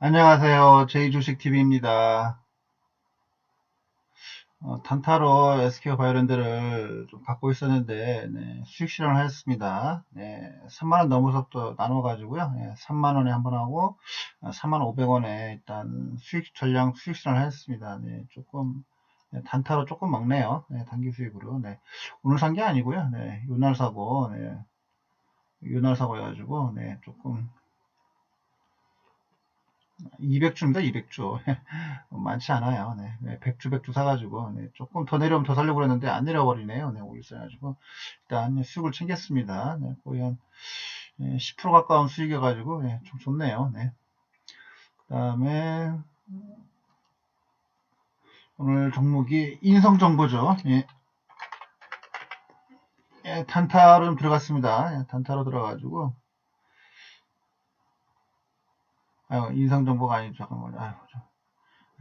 안녕하세요. 제이주식TV입니다. 어, 단타로 SK 바이오랜드를 좀 갖고 있었는데, 네, 수익 실현을 했습니다. 네, 3만원 넘어서부터 나눠가지고요. 네, 3만원에 한 번 하고, 3만 500원에 일단 수익, 전량 수익 실현을 했습니다. 네, 조금, 네, 단타로 조금 먹네요. 네, 단기 수익으로. 네, 오늘 산 게 아니고요. 네, 요날 사고, 네, 요날 사고 해가지고, 네, 조금, 200주입니다, 200주. 많지 않아요. 네. 100주, 100주 사가지고, 네. 조금 더 내려오면 더 살려고 그랬는데, 안 내려버리네요. 네, 오일 써가지고. 일단, 수익을 챙겼습니다. 네, 거의 한, 10% 가까운 수익이어가지고, 네, 좀 좋네요. 네. 그 다음에, 오늘 종목이 인성정보죠. 예. 예, 단타로 들어갔습니다. 예, 단타로 들어가지고, 아유, 인상정보가 아니죠. 잠깐만요. 아유, 저,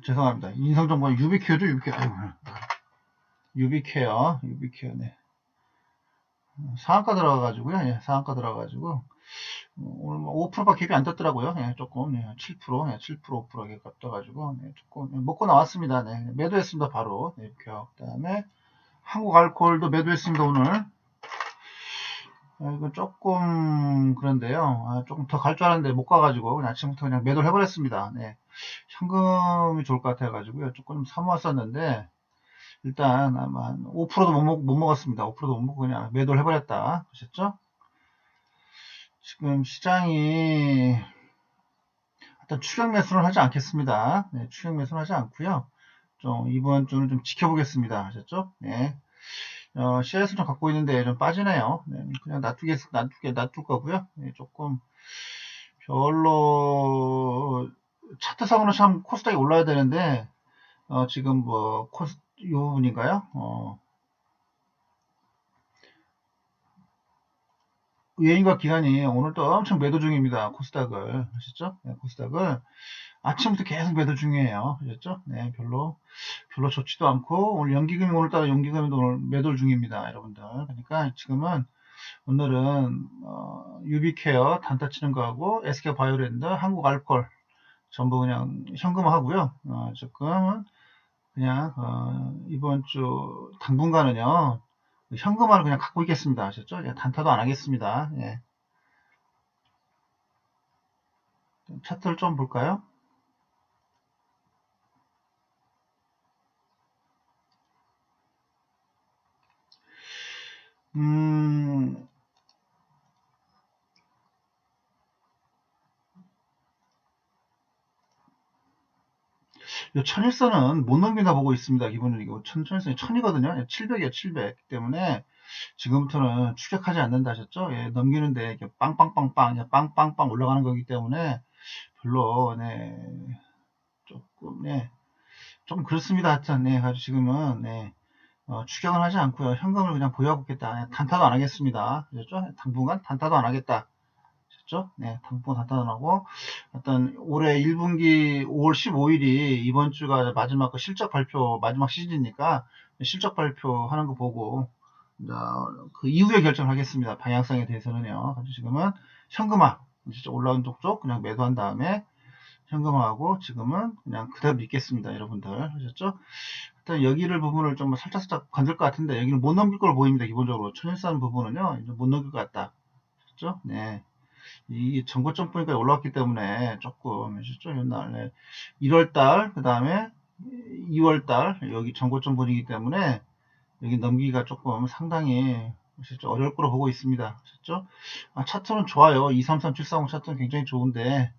죄송합니다. 인상정보가 유비케어죠, 유비케어. 유비케어, 유비케어, 네. 상한가 들어가가지고요. 예, 상한가 들어가가지고, 어, 오늘 뭐 5%밖에 안 떴더라고요. 예, 조금, 예, 7%, 예, 7%, 5%게 떠가지고, 네, 조금, 예, 먹고 나왔습니다. 네, 매도했습니다, 바로. 네, 이렇게. 그 다음에, 한국 알코올도 매도했습니다, 오늘. 아, 이거 조금 그런데요. 아, 조금 더 갈 줄 알았는데 못 가가지고 그냥 아침부터 그냥 매도를 해버렸습니다. 네. 현금이 좋을 것 같아가지고요. 조금 사모았었는데 일단 아마 한 5%도 못, 먹, 못 먹었습니다. 5%도 못 먹고 그냥 매도를 해버렸다. 보셨죠? 지금 시장이 일단 추격 매수는 하지 않겠습니다. 네, 추격 매수는 하지 않고요. 좀 이번 주는 좀 지켜보겠습니다. 하셨죠? 네. 어, CS를 좀 갖고 있는데 좀 빠지네요. 네, 그냥 놔두게, 놔두게, 놔둘 거고요. 네, 조금 별로 차트상으로 참 코스닥이 올라야 되는데 어, 지금 뭐 코스 이 부분인가요? 어, 유행과 기간이 오늘 또 엄청 매도 중입니다. 코스닥을 아시죠? 네, 코스닥을 아침부터 계속 매도 중이에요. 그렇죠? 네, 별로, 별로 좋지도 않고, 오늘 연기금이 오늘따라 연기금이 오늘 매도 중입니다. 여러분들. 그러니까 지금은, 오늘은, 어, 유비케어 단타 치는 거하고, SK 바이오랜드, 한국 알콜, 전부 그냥 현금 하고요. 어, 조금은, 그냥, 어, 이번 주, 당분간은요, 현금화를 그냥 갖고 있겠습니다. 아셨죠? 예, 단타도 안 하겠습니다. 예. 차트를 좀 볼까요? 음, 이 천일선은 못 넘긴다 보고 있습니다. 기본적으로 이거 천, 천일선이 천이거든요. 700이에요, 700. 때문에 지금부터는 추격하지 않는다 하셨죠? 예, 넘기는데 이렇게 빵빵빵빵, 빵빵빵 올라가는 거기 때문에 별로, 네, 조금, 네, 좀 그렇습니다. 하여튼, 네, 아주 지금은, 네, 어, 추격은 하지 않고요. 현금을 그냥 보유하고 있겠다. 단타도 안 하겠습니다. 그렇죠? 당분간 단타도 안 하겠다. 그렇죠? 네, 당분간 단타도 안 하고 어떤 올해 1분기 5월 15일이 이번 주가 마지막 그 실적 발표 마지막 시즌이니까 실적 발표하는 거 보고 그 이후에 결정을 하겠습니다. 방향성에 대해서는요. 지금은 현금화 진짜 올라온 쪽쪽 그냥 매도한 다음에 현금화하고 지금은 그냥 그대로 믿겠습니다. 여러분들 하셨죠? 일단 여기를 부분을 좀 살짝 살짝 건들 것 같은데 여기는 못 넘길 걸 보입니다. 기본적으로 천일산 부분은요 못 넘길 것 같다. 그렇죠? 네. 이 전고점 보니까 올라왔기 때문에 조금 하셨죠? 옛날 네. 1월달 그 다음에 2월달 여기 전고점 분위기 때문에 여기 넘기기가 조금 상당히 실제 어려울 거로 보고 있습니다. 아셨죠? 아, 차트는 좋아요. 233740 차트는 굉장히 좋은데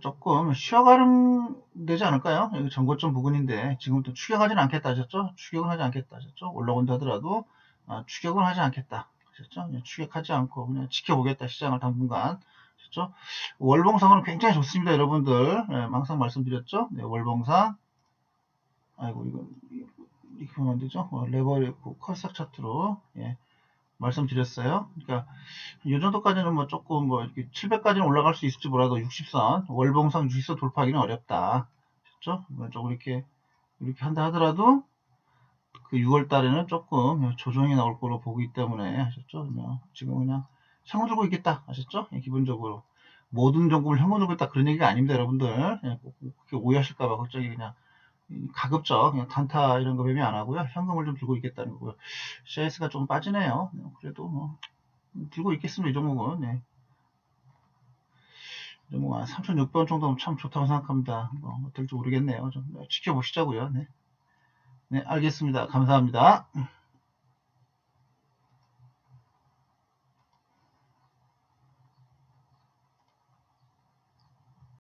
조금 쉬어가는 되지 않을까요? 여기 전고점 부분인데 지금부터 추격하지는 않겠다 하셨죠? 추격은 하지 않겠다 하셨죠? 올라온다 하더라도 아, 추격은 하지 않겠다 하셨죠? 추격하지 않고 그냥 지켜보겠다 시장을 당분간 하셨죠? 월봉상은 굉장히 좋습니다 여러분들 네, 항상 말씀드렸죠? 네, 월봉상 아이고 이거 이렇게 보면 안 되죠? 어, 레버리 컬싹 차트로 예. 말씀드렸어요. 그러니까 이 정도까지는 뭐 조금 뭐 이렇게 700까지는 올라갈 수 있을지 몰라도 60선 월봉상 60선 돌파하기는 어렵다. 그렇죠? 좀 이렇게 이렇게 한다 하더라도 그 6월 달에는 조금 조정이 나올 걸로 보기 때문에 하셨죠? 그냥 지금 그냥 현금 들고 있겠다 하셨죠? 예, 기본적으로 모든 종목을 현금 들고 있다 그런 얘기가 아닙니다, 여러분들. 예, 꼭 그렇게 오해하실까봐 걱정이 그냥 음, 가급적 그냥 단타 이런 거 매매 안 하고요. 현금을 좀 들고 있겠다는 거고요. CS가 좀 빠지네요. 네, 그래도 뭐 음, 들고 있겠습니다, 이 종목은. 네. 이 종목 한 3,600원 정도면 참 좋다고 생각합니다. 뭐 어떨지 모르겠네요. 좀 지켜보시자고요. 네. 네, 알겠습니다. 감사합니다.